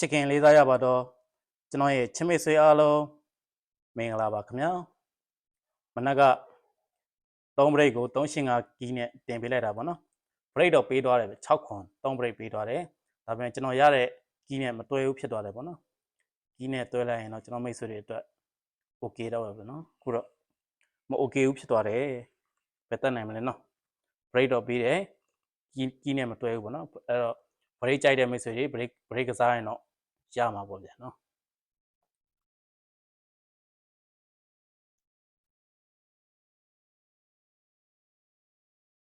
ချစ်ခင်လေးစားရပါတော့ကျွန်တော်ရဲ့ချစ်မိတ်ဆွေအားလုံးမင်္ဂလာပါခင်ဗျာမနက်က3 break ကို385ကီးနဲ့တင်ပေးလိုက်တာပေါ့နော် break တော့ပေးသွားတယ်ပဲ6ခွန်3 break ပေးသွားတယ်ဒါပေမဲ့ကျွန်တော်ရတဲ့ကီးနဲ့မတွဲဘူးဖြစ်သွားတယ်ပေါ့နော်ကီးနဲ့တွဲလိုက်ရင်တော့ကျွန်တော်မိတ်ဆွေတွေအတွက် okay တော့ပဲပေါ့နော်အခုတော့မ okay ဘူးဖြစ်သွားတယ်ဘယ်တက်နိုင်မလဲနော် break တော့ပေးတယ်ကီးကီးနဲ့မတွဲဘူးပေါ့နော်အဲ့တော့ break ကြိုက်တဲ့မိတ်ဆွေတွေ break break ကစားရင်တော့ ရမှာပေါ့ဗျာနော်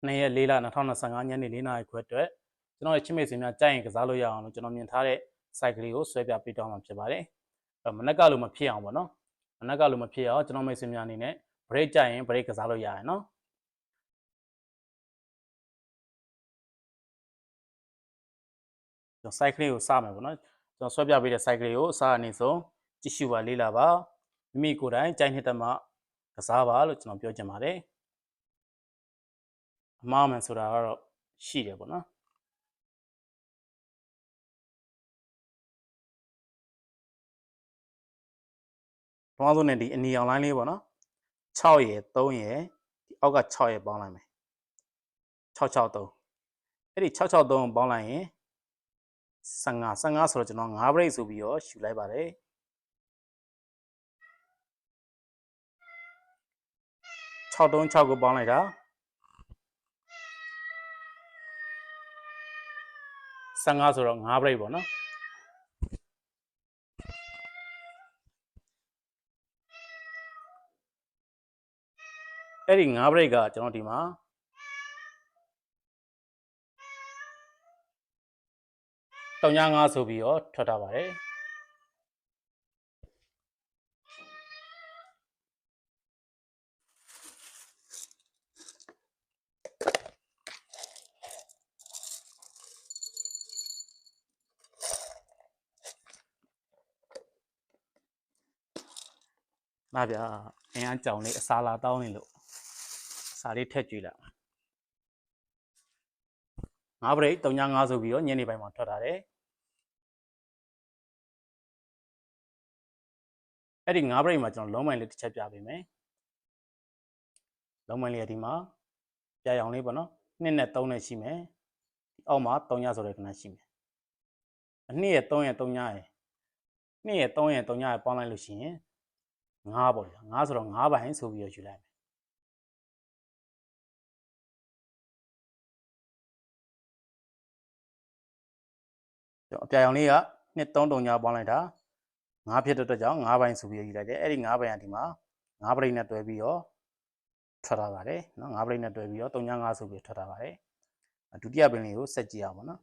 နေ့ရက်၄လ2025ညနေ4နာရီခွဲအတွက်ကျွန်တော်ရဲ့ချစ်မိတ်ဆွေများကြိုက်ရင်ကစားလို့ရအောင်လို့ကျွန်တော်မြင်ထားတဲ့ site ကလေးကိုဆွဲပြပေးတော့မှာဖြစ်ပါတယ်။အဲ့မနက်ကလို့မဖြစ်အောင်ပေါ့နော်။မနက်ကလို့မဖြစ်အောင်ကျွန်တော်မိတ်ဆွေများအနေနဲ့ break ကြိုက်ရင် break ကစားလို့ရရနော်။ကျွန်တော် site ကလေးကိုစမယ်ပေါ့နော်။ ကျွန်တော်ဆွဲပြပေးတဲ့ site ကလေးကိုအစားအနေဆုံးကြည့်ရှုပါလေ့လာပါ။မိမိကိုယ်တိုင်ကြိုက်နှစ်သက်မှကစားပါလို့ကျွန်တော်ပြောချင်ပါတယ်။အမှားမှန်ဆိုတာကတော့ရှိတယ်ပေါ့နော်။ဘာလို့လဲဒီအနီအောင်လိုင်းလေးပေါ့နော်6ရယ်3ရယ်ဒီအောက်က6ရယ်ပေါင်းလိုက်မယ်663အဲ့ဒီ663ကိုပေါင်းလိုက်ရင် 15 15ဆိုတော့ကျွန်တော်5 break ဆိုပြီးတော့ယူလိုက်ပါတယ်6 3 6ကိုပေါင်းလိုက်တာ15ဆိုတော့5 break ပေါ့နော်အဲ့ဒီ5 break ကကျွန်တော်ဒီမှာ 3.5ဆိုပြီးတော့ထွက်ထားပါတယ်လာဗျာအင်းအကြောင်လေးအစာလာတောင်းနေလို့အစာလေးထက်ကြွေးလိုက်5 break 3.5ဆိုပြီးတော့ညနေပိုင်းမှာထွက်ထားတယ် အဲ့ဒီ5 break မှာကျွန်တော်လုံးမိုင်လေးတစ်ချက်ပြပေးမယ်လုံးမိုင်လေးကဒီမှာပြရအောင်လေးပေါ့နော်2နဲ့3နဲ့ရှိမယ်ဒီအောက်မှာ3ညဆိုတဲ့ခဏရှိမယ်အနှစ်ရဲ့3ရဲ့3ညရဲ့2ရဲ့3ရဲ့3ညရဲ့ပေါင်းလိုက်လို့ရှိရင်5ပေါ့ဗျာ5ဆိုတော့5ဘိုင်ဆိုပြီးတော့ယူလိုက်မယ်ကျွန်တော်အပြာရောင်လေးကနှစ်3တုံညာပေါင်းလိုက်တာ 5ဖြစ်တဲ့အတွက်ကြောင့်5ဘိုင်ဆိုပြီးယူလိုက်တယ်အဲ့ဒီ5ဘိုင်ကဒီမှာ5ပရိတ်နဲ့တွဲပြီးတော့ထွက်လာပါတယ်နော်5ပရိတ်နဲ့တွဲပြီးတော့3ညာ5ဆိုပြီးထွက်လာပါတယ်ဒုတိယပင်လေးကိုဆက်ကြည့်အောင်ပါနော်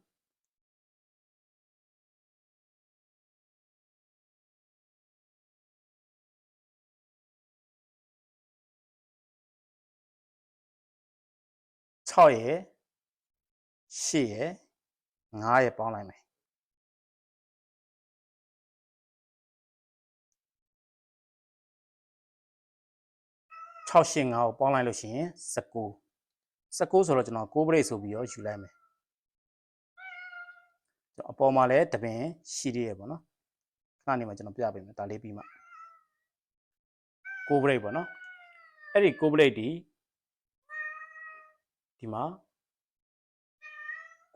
6ရယ်8ရယ်9ရယ်ပေါင်းလိုက်မယ် 6 8 5ကိုပေါင်းလိုက်လို့ရှိရင်19 19ဆိုတော့ကျွန်တော်6 break ဆိုပြီးတော့ယူလိုက်မယ်ကျွန်တော်အပေါ်မှာလည်းတပင်ရှိသေးရပေါ့နော်ခဏနေမှာကျွန်တော်ပြပေးမယ်ဒါလေးပြီးမှ6 break ပေါ့နော်အဲ့ဒီ6 break ဒီဒီမှာ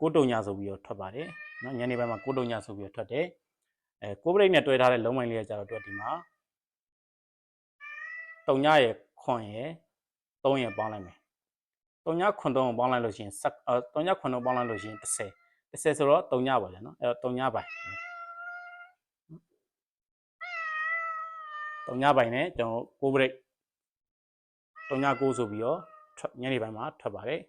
ကိုတုံညာဆိုပြီးတော့ထွက်ပါတယ်နော်ညနေပိုင်းမှာကိုတုံညာဆိုပြီးတော့ထွက်တယ်အဲကိုပရိတ်နဲ့တွဲထားတဲ့လုံးမိုင်းလေးကကြတော့တွက်ဒီမှာတုံညာရဲ့ ခွန်ရဲ့3ရဲ့ပေါင်းလိုက်မယ်တုံညာခွန်3ကိုပေါင်းလိုက်လို့ရှိရင်တုံညာခွန်3ပေါင်းလိုက်လို့ရှိရင်30 30ဆိုတော့တုံညာပါဗျာနော်အဲတော့တုံညာပိုင်းတုံညာပိုင်းနဲ့ကျွန်တော်ကိုပရိတ်တုံညာ9ဆိုပြီးတော့ညနေပိုင်းမှာထွက်ပါတယ်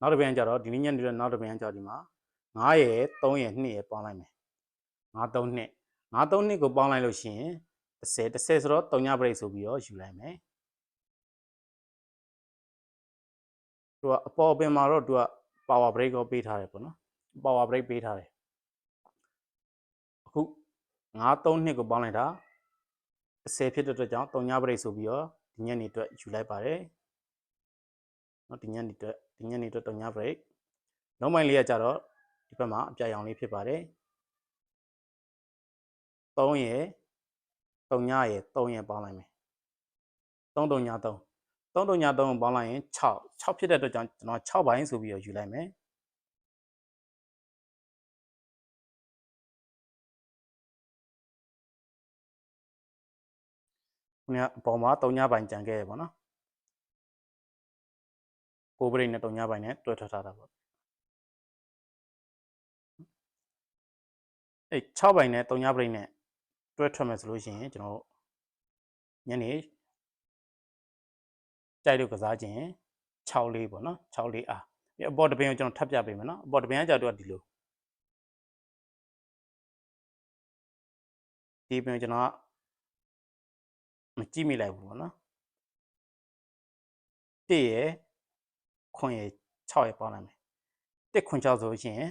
နောက်တစ်ပြန်ကြတော့ဒီနေ့ညနေတော့နောက်တစ်ပြန်ကြတော့ဒီမှာ 9ရယ်3ရယ်2ရယ်ပေါင်းလိုက်မယ်9 3 2 9 3 2ကိုပေါင်းလိုက်လို့ရှိရင်30 30ဆိုတော့3ည break ဆိုပြီးတော့ယူလိုက်မယ်သူကအပေါ်ပင်မှာတော့သူက power break ကိုပေးထားတယ်ပေါ့နော် power break ပေးထားတယ်အခု9 3 2ကိုပေါင်းလိုက်တာ30ဖြစ်တဲ့အတွက်ကြောင့်3ည break ဆိုပြီးတော့ဒီညနေအတွက်ယူလိုက်ပါတယ်နော်ဒီညနေအတွက်ဒီညနေအတွက်တုံညာ break လုံးပိုင်းလေးကကြတော့ ဒီဘက်မှာအပြာရောင်လေးဖြစ်ပါတယ်3ရယ်တုံညာရယ်3ရယ်ပေါင်းလိုက်မယ်3တုံညာ3 3တုံညာ3ကိုပေါင်းလိုက်ရင်6 6ဖြစ်တဲ့အတွက်ကြောင့်ကျွန်တော်6ပိုင်းဆိုပြီးတော့ယူလိုက်မယ်ခုနကအပေါ်မှာ3ညပိုင်းကြံခဲ့ရပါတော့ကိုဘရိတ်နဲ့3ညပိုင်းနဲ့တွဲထွက်ထားတာပေါ့ အဲ့6ပိုင်းနဲ့3ညဘရိတ်နဲ့တွဲထွက်မယ်ဆိုလို့ရှိရင်ကျွန်တော်ညနေကြိုက်လို့ကစားခြင်း6လေးပေါ့နော်6လေးအားဒီအပေါ်တပင်ကိုကျွန်တော်ထပ်ပြပေးမယ်နော်အပေါ်တပင်ကကြောက်တော့ဒီလိုဒီပင်ကိုကျွန်တော်ကမကြည့်မိလိုက်ဘူးပေါ့နော်1ရယ်ခွန်ရယ်6ရယ်ပေါင်းလိုက်မယ်1ခွန်6ဆိုလို့ရှိရင်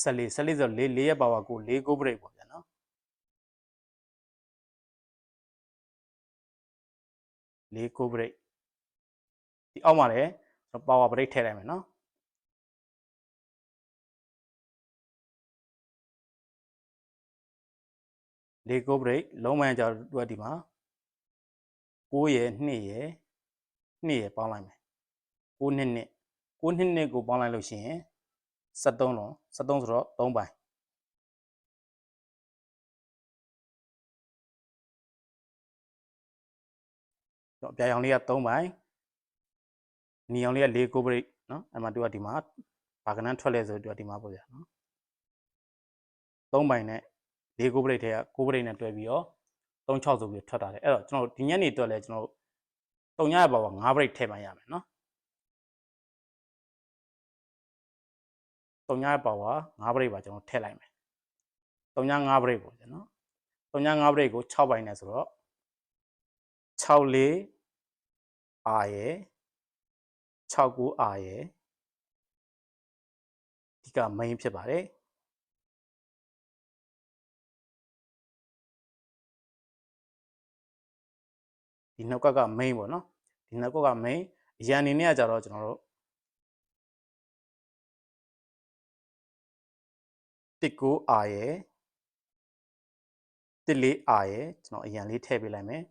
14 14ဆို4 4ရက်ပါဝါကို4 go break ပေါ့ဗျာနော်4 go break ဒီအောက်မှာလည်းပါဝါ break ထည့်လိုက်မယ်နော်လေကို break လုံးဝကြောက်တွေ့ဒီမှာ6ရယ်2ရယ်2ရယ်ပေါင်းလိုက်မယ်6နှစ်နှစ်6နှစ်နှစ်ကိုပေါင်းလိုက်လို့ရှိရင် 73လုံး73ဆိုတော့3ပိုင်းတော့ပြာရောင်လေးက3ပိုင်းနီရောင်လေးက4 go break เนาะအဲ့မှာသူကဒီမှာဘာကနန်းထွက်လဲဆိုတော့သူကဒီမှာပေါ့ဗျာเนาะ3ပိုင်းနဲ့4 go break ထဲက9 break နဲ့တွဲပြီးတော့36ဆိုပြီးထွက်တာလေအဲ့တော့ကျွန်တော်ဒီညနေတွက်လဲကျွန်တော်တုံညရပါပါ9 break ထည့်မှရမယ်เนาะ တုံညပါဝါ9 break ပါကျွန်တော်ထည့်လိုက်မယ်တုံည9 break ပေါ့ကျွန်တော်တုံည9 break ကို6ပိုင်းနဲ့ဆိုတော့6လေးအာရယ်6ကိုအာရယ်ဒီက main ဖြစ်ပါတယ်ဒီနောက်ကက main ပေါ့နော်ဒီနောက်ကက main အရန်အနေနဲ့ကကြတော့ကျွန်တော်တို့ တစ်ကိုအာရယ်တစ်လေးအာရယ်ကျွန်တော်အရန်လေးထည့်ပေးလိုက်မယ်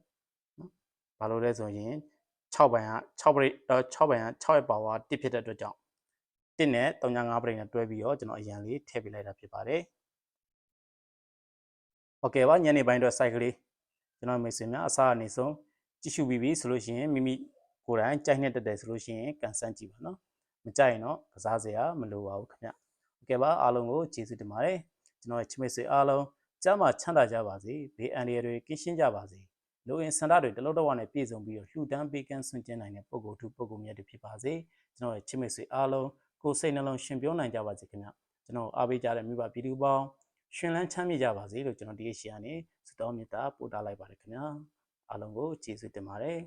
နော်ဘာလို့လဲဆိုရင်6ဘိုင်က6ဘရိတ်6ဘိုင်က6ရဲ့ပါဝါ1ဖြစ်တဲ့အတွက်ကြောင့်1နဲ့35ဘရိတ်နဲ့တွဲပြီးတော့ကျွန်တော်အရန်လေးထည့်ပေးလိုက်တာဖြစ်ပါတယ်โอเคပါညနေပိုင်းတော့ site ကလေးကျွန်တော်မိတ်ဆွေများအစားအနေဆုံးကြည့်ရှုပြီးပြီဆိုလို့ရှိရင်မိမိကိုယ်တိုင်ကြိုက်နေတတ်တယ်ဆိုလို့ရှိရင်ကန်ဆန်းကြည့်ပါနော်မကြိုက်ရင်တော့ကစားစရာမလိုပါဘူးခင်ဗျ โอเคပါအားလုံးကိုကျေးဇူးတင်ပါတယ်ကျွန်တော်ရဲ့ချစ်မိတ်ဆွေအားလုံးကျမ်းမာချမ်းသာကြပါစေဘေးအန္တရာယ်တွေကင်းရှင်းကြပါစေလူအင်စန္ဒတွေတလုံးတော့ဝနဲ့ပြည့်စုံပြီးတော့လှူဒန်းပေးကမ်းဆွင့်ကျင်းနိုင်တဲ့ပုံကိုယ်ထုပုံကိုယ်မြတ်တွေဖြစ်ပါစေကျွန်တော်ရဲ့ချစ်မိတ်ဆွေအားလုံးကိုယ်စိတ်နှလုံးရှင်ပြောနိုင်ကြပါစေခင်ဗျကျွန်တော်အားပေးကြတဲ့မိဘပြည်သူပေါင်းရှင်လန်းချမ်းမြေ့ကြပါစေလို့ကျွန်တော်ဒီအရှိအနေဆုတောင်းမေတ္တာပို့တာလိုက်ပါတယ်ခင်ဗျာအားလုံးကိုကျေးဇူးတင်ပါတယ်